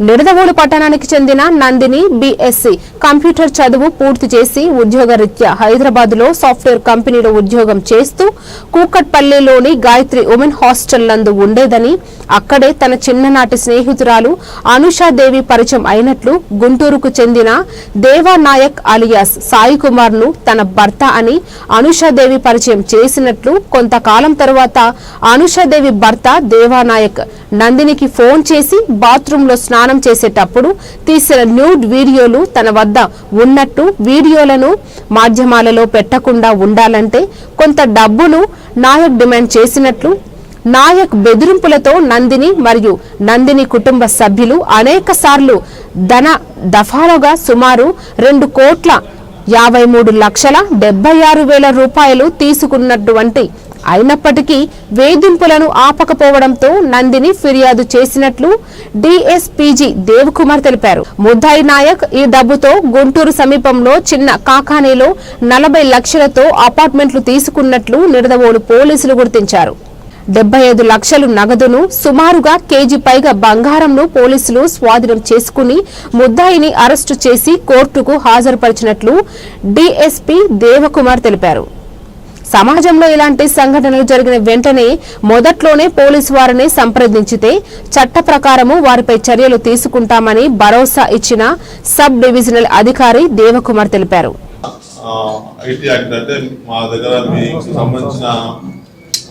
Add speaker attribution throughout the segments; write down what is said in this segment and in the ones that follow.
Speaker 1: నిడదవోలు పట్టణానికి చెందిన Nandini BSc computer చదువు పూర్తి చేసి ఉద్యోగరీత్యా హైదరాబాద్లో సాఫ్ట్వేర్ కంపెనీలో ఉద్యోగం చేస్తూ కూకట్పల్లిలోని గాయత్రి ఉమెన్ హాస్టల్ నందు ఉండేదని అక్కడే తన చిన్ననాటి స్నేహితురాలు అనుషాదేవి పరిచయం అయినట్లు గుంటూరుకు చెందిన దేవానాయక్ అలియాస్ సాయి కుమార్ను తన భర్త అని అనుషాదేవి పరిచయం చేసినట్లు కొంతకాలం తరువాత అనుషాదేవి భర్త దేవానాయక్ నందినికి ఫోన్ చేసి బాత్రూంలో స్నానం స్నానం చేసేటప్పుడు తీసిన న్యూడ్ వీడియోలు తన వద్ద ఉన్నట్టు వీడియోలను మాధ్యమాలలో పెట్టకుండా ఉండాలంటే కొంత డబ్బును నాయక్ డిమాండ్ చేసినట్లు నాయక్ బెదిరింపులతో నందిని మరియు నందిని కుటుంబ సభ్యులు అనేక సార్లు ధన దఫాలుగా సుమారు రెండు కోట్ల యాభై మూడు లక్షల డెబ్బై ఆరు వేల రూపాయలు తీసుకున్నటువంటి అయినప్పటికీ వేధింపులను ఆపకపోవడంతో నందిని ఫిర్యాదు చేసినట్లు డిఎస్పీజీ దేవ్కుమార్ తెలిపారు. ముద్దాయి నాయక్ ఈ డబ్బుతో గుంటూరు సమీపంలో చిన్న కాకానీలో నలభై లక్షలతో అపార్ట్మెంట్లు తీసుకున్నట్లు నిడదవోలు పోలీసులు గుర్తించారు. డెబ్బై ఐదు లక్షలు నగదును సుమారుగా కేజీ పైగా బంగారంను పోలీసులు స్వాధీనం చేసుకుని ముద్దాయిని అరెస్టు చేసి కోర్టుకు హాజరుపరిచినట్లు డిఎస్పీ దేవకుమార్ తెలిపారు. సమాజంలో ఇలాంటి సంఘటనలు జరిగిన వెంటనే మొదట్లోనే పోలీసు వారిని సంప్రదించితే చట్ట ప్రకారము వారిపై చర్యలు తీసుకుంటామని భరోసా ఇచ్చిన సబ్ డివిజనల్ అధికారి దేవకుమార్ తెలిపారు.
Speaker 2: మా దగ్గర సంబంధించిన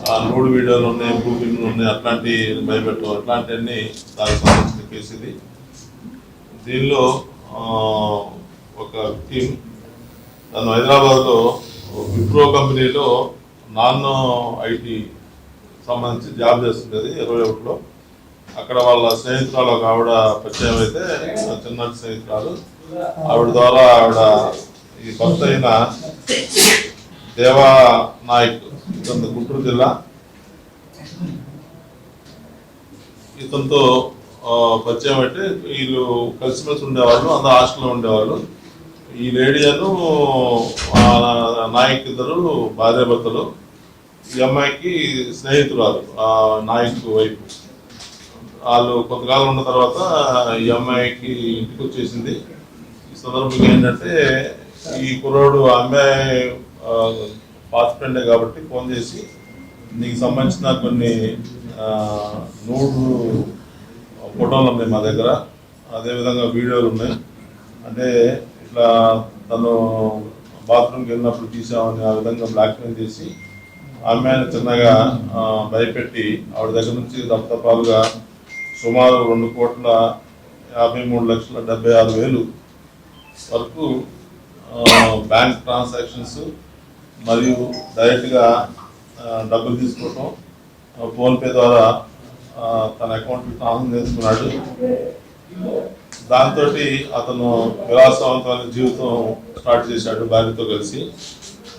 Speaker 2: ఆ, నూడు వీడియోలు ఉన్నాయి బ్లూఫిల్మ్లు ఉన్నాయి అట్లాంటి భయపెట్టు అట్లాంటివన్నీ దానికి సంబంధించిన కేసు ఇది. దీనిలో ఒక టీం తను హైదరాబాద్లో విప్రో కంపెనీలో నాన్ ఐటీ సంబంధించి జాబ్ చేస్తుండేది ఇరవై ఒకటిలో అక్కడ వాళ్ళ స్నేహితురాలు ఒక ఆవిడ పరిచయం అయితే చిన్నటి స్నేహితురాలు. ఆవిడ ద్వారా ఆవిడ ఈ భర్త అయిన దేవా నాయక్ ఇతను గుంటూరు జిల్లా. ఇతనితో పరిచయం అయితే వీళ్ళు కలిసిమెలిసి ఉండేవాళ్ళు అందరూ హాస్టల్లో ఉండేవాళ్ళు. ఈ రేడియోను నాయక్ ఇద్దరు భార్యాభర్తలు ఈ అమ్మాయికి స్నేహితురాలు ఆ నాయక్ వైపు. వాళ్ళు కొంతకాలం ఉన్న తర్వాత ఈ అమ్మాయికి ఇంటికి వచ్చేసింది. ఈ సందర్భంగా ఏంటంటే ఈ కుర్రోడు అమ్మాయి పాత ఫ్రెండే కాబట్టి ఫోన్ చేసి నీకు సంబంధించిన కొన్ని నూడు ఫోటోలు ఉన్నాయి మా దగ్గర. అదేవిధంగా వీడియోలు ఉన్నాయి. అంటే ఇట్లా తను బాత్రూమ్కి వెళ్ళినప్పుడు తీసామని ఆ విధంగా బ్లాక్మెయిల్ చేసి ఆమెను చిన్నగా భయపెట్టి ఆవిడ దగ్గర నుంచి దప్తపాలుగా సుమారు రెండు కోట్ల యాభై మూడు లక్షల డెబ్బై ఆరు వేలు వరకు బ్యాంక్ ట్రాన్సాక్షన్స్ మరియు డైరెక్ట్గా డబ్బులు తీసుకోవటం ఫోన్పే ద్వారా తన అకౌంట్ ట్రాన్స్ఫర్ చేసుకున్నాడు. దాంతో అతను విలాసవంతమైన జీవితం స్టార్ట్ చేశాడు భార్యతో కలిసి.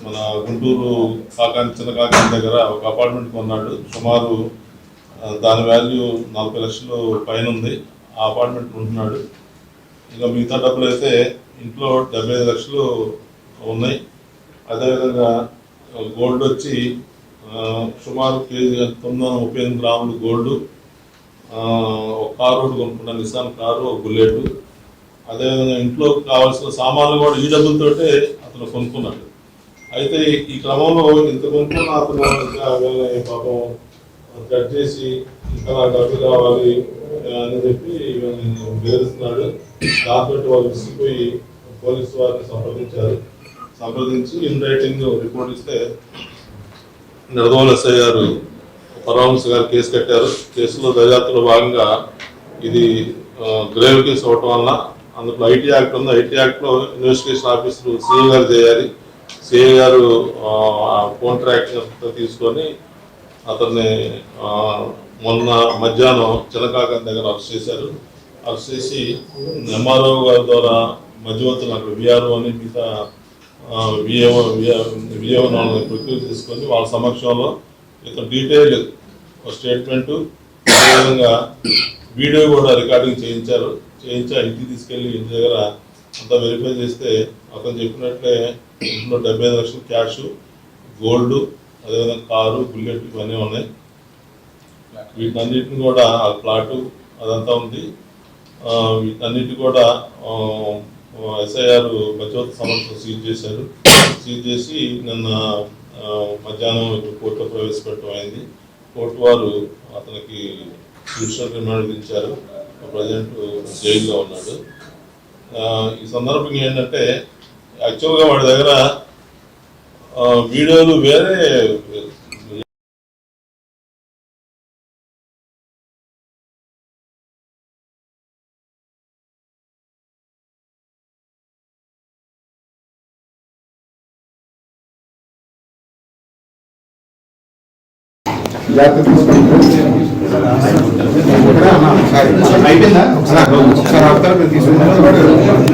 Speaker 2: మన గుంటూరు కాకాని చిన్న కాకాని దగ్గర ఒక అపార్ట్మెంట్ కొన్నాడు. సుమారు దాని వాల్యూ నలభై లక్షలు పైన ఉంది. ఆ అపార్ట్మెంట్ ఉంటున్నాడు ఇంకా మిగతా డబ్బులు అయితే ఇంట్లో డెబ్బై ఐదు లక్షలు ఉన్నాయి. అదేవిధంగా గోల్డ్ వచ్చి సుమారు కేజీ తొమ్మిది వందల ముప్పై ఎనిమిది గ్రాములు గోల్డ్ ఒక కారు ఒకటి కొనుక్కున్నాను నిసాన్ కారు ఒక బుల్లెట్. అదేవిధంగా ఇంట్లో కావాల్సిన సామాన్లు కూడా ఈ డబ్బులతోటే అతను కొనుక్కున్నాడు. అయితే ఈ క్రమంలో ఇంత కొనుక్కున్న అతను పాపం కట్ చేసి ఇంకా నాకు డబ్బు కావాలి అని చెప్పి నేను బెదిరిస్తున్నాడు. దాంతో వాళ్ళు విసిగిపోయి పోలీసు వారిని సంప్రదించారు. సంప్రదించి ఇన్ రైటింగ్ రిపోర్ట్ ఇస్తే నిర్దోల్ ఎస్ఐ గారు పరమహంస గారు కేసు కట్టారు. కేసులో దర్యాప్తులో భాగంగా ఇది గ్రేవ్ కేసు అవటం వల్ల అందులో ఐటీ యాక్ట్ ఉంది. ఐటీ యాక్ట్లో ఇన్వెస్టిగేషన్ ఆఫీసర్ సిఐ గారు చేయాలి. సిఐ గారు కాంట్రాక్ట్ తీసుకొని అతన్ని మొన్న మధ్యాహ్నం చిన్నకాకం దగ్గర అరెస్ట్ చేశారు. అరెస్ట్ చేసి ఎంఆర్ఓ గారి ద్వారా మధ్యవర్తులు అక్కడ విఆర్ఓ అని మిగతా విఏఓ విఏఓ వాళ్ళని ప్రక్రియ తీసుకొని వాళ్ళ సమక్షంలో యొక్క డీటెయిల్ స్టేట్మెంట్ అదేవిధంగా వీడియో కూడా రికార్డింగ్ చేయించారు. చేయించి ఇంటికి తీసుకెళ్ళి ఇంటి దగ్గర అంతా వెరిఫై చేస్తే అతను చెప్పినట్లే ఇంట్లో డెబ్బై ఐదు లక్షలు క్యాష్ గోల్డ్ అదేవిధంగా కారు బుల్లెట్ ఇవన్నీ ఉన్నాయి. వీటన్నిటిని కూడా ఆ ప్లాటు అదంతా ఉంది. వీటన్నిటి కూడా ఎస్ఐఆర్ ప్రచోత సమస్యలు సీజ్ చేశారు. సీజ్ చేసి నిన్న మధ్యాహ్నం కోర్టులో ప్రవేశపెట్టడం అయింది. కోర్టు వారు అతనికి జ్యుడిషియల్ రిమాండ్ విధించారు. ప్రజెంట్ జైల్లో ఉన్నాడు. ఈ సందర్భంగా ఏంటంటే యాక్చువల్గా వాడి దగ్గర వీడియోలు వేరే
Speaker 3: జాగ్రత్త తీసుకోండి ఒకసారి అయిపోయిందా ఒకసారి అవతల తీసుకుంటాం